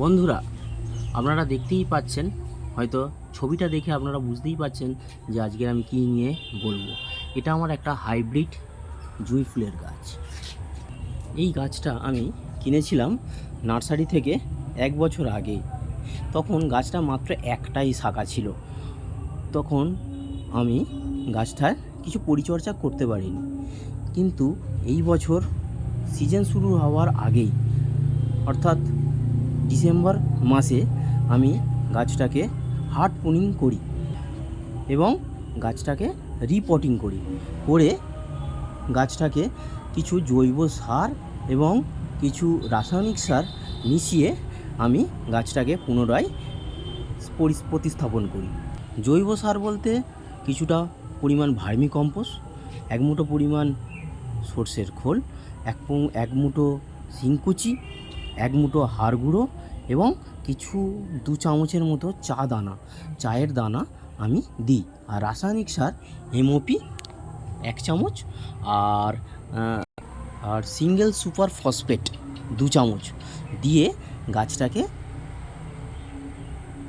বন্ধুরা, আপনারা দেখতেই পাচ্ছেন, হয়তো ছবিটা দেখে আপনারা বুঝতেই পাচ্ছেন যে আজকে আমি কী নিয়ে বলব। এটা আমার একটা হাইব্রিড জুঁই ফুলের গাছ। এই গাছটা আমি কিনেছিলাম নার্সারি থেকে এক বছর আগে। তখন গাছটা মাত্র একটাই শাখা ছিল। তখন আমি গাছটার কিছু পরিচর্যা করতে পারিনি। কিন্তু এই বছর সিজন শুরু হওয়ার আগেই, অর্থাৎ ডিসেম্বর মাসে আমি গাছটাকে হার্ড পুনিং করি এবং গাছটাকে রিপটিং করি। করে গাছটাকে কিছু জৈব সার এবং কিছু রাসায়নিক সার মিশিয়ে আমি গাছটাকে পুনরায় পরি- প্রতিস্থাপন করি। জৈব সার বলতে কিছুটা পরিমাণ ভার্মি কম্পোস্ট, এক মুঠো পরিমাণ সর্ষের খোল, এক এক মুঠো শিংকুচি, এক মুঠো হাড় গুঁড়ো এবং কিছু দু চামচের মতো চা দানা। চায়ের দানা আমি দিই। আর রাসায়নিক সার এমওপি এক চামচ আর আর সিঙ্গেল সুপার ফসফেট দু চামচ দিয়ে গাছটাকে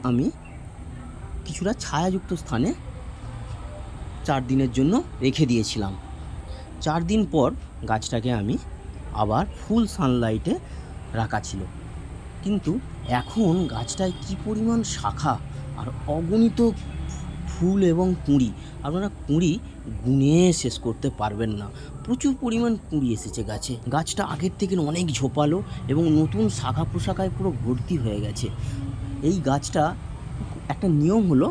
আমি কিছুটা ছায়াযুক্ত স্থানে চার দিনের জন্য রেখে দিয়েছিলাম। চার দিন পর গাছটাকে আমি আবার ফুল সানলাইটে রাখা ছিল। কিন্তু এখন গাছটায় কী পরিমাণ শাখা আর অগণিত ফুল এবং কুঁড়ি? আপনারা কুঁড়ি গুনে শেষ করতে পারবেন না। প্রচুর পরিমাণ কুঁড়ি এসেছে গাছে। গাছটা আগের থেকে অনেক ঝোপালো এবং নতুন শাখা প্রশাখায় পুরো ভর্তি হয়ে গেছে। এই গাছটা একটা নিয়ম হলো,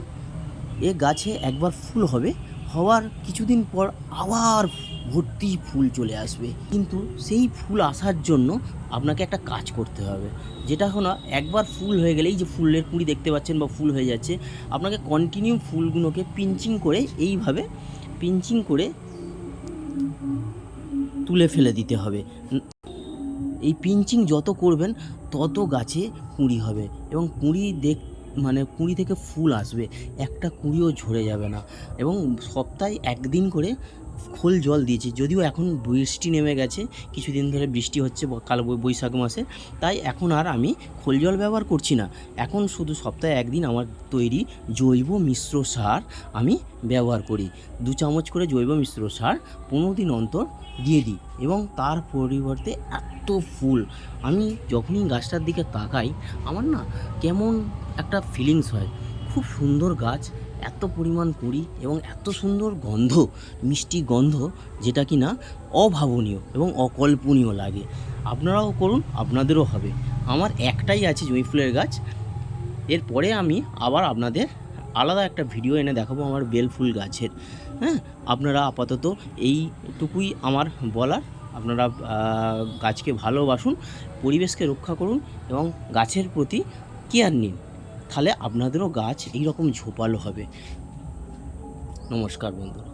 এ গাছে একবার ফুল হবে, হওয়ার কিছুদিন পর আবার ভর্তি ফুল চলে আসবে। কিন্তু সেই ফুল আসার জন্য আপনাকে একটা কাজ করতে হবে। যেটা হলো, একবার ফুল হয়ে গেলেই যে ফুলের কুঁড়ি দেখতে পাচ্ছেন বা ফুল হয়ে যাচ্ছে, আপনাকে কন্টিনিউ ফুলগুলোকে পিঞ্চিং করে এইভাবে পিঞ্চিং করে তুলে ফেলে দিতে হবে। এই পিঞ্চিং যত করবেন, তত গাছে কুঁড়ি হবে এবং কুঁড়ি দেখ মানে কুঁড়ি থেকে ফুল আসবে। একটা কুঁড়িও ঝরে যাবে না এবং সপ্তাহে একদিন করে খোল জল দিয়েছি। যদিও এখন বৃষ্টি নেমে গেছে, কিছুদিন ধরে বৃষ্টি হচ্ছে কাল বৈশাখ মাসে, তাই এখন আর আমি খোল জল ব্যবহার করছি না। এখন শুধু সপ্তাহে একদিন আমার তৈরি জৈব মিশ্র সার আমি ব্যবহার করি। দু চামচ করে জৈব মিশ্র সার পনেরো দিন অন্তর দিয়ে দিই এবং তার পরিবর্তে এত ফুল। আমি যখনই গাছটার দিকে তাকাই, আমার না কেমন একটা ফিলিংস হয়। খুব সুন্দর গাছ এত পরিমাণ কুড়ি এবং এত সুন্দর গন্ধ, মিষ্টি গন্ধ, যেটা কি না অভাবনীয় এবং অকল্পনীয় লাগে। আপনারাও করুন, আপনাদেরও হবে। আমার একটাই আছে জুঁই ফুলের গাছ। এরপরে আমি আবার আপনাদের আলাদা একটা ভিডিও এনে দেখাবো আমার বেল ফুল গাছের। হ্যাঁ আপনারা আপাতত এইটুকুই আমার বলার। আপনারা গাছকে ভালোবাসুন, পরিবেশকে রক্ষা করুন এবং গাছের প্রতি কেয়ার নিন। তাহলে আপনাদেরও গাছ এইরকম ঝোপালো হবে। নমস্কার বন্ধুরা।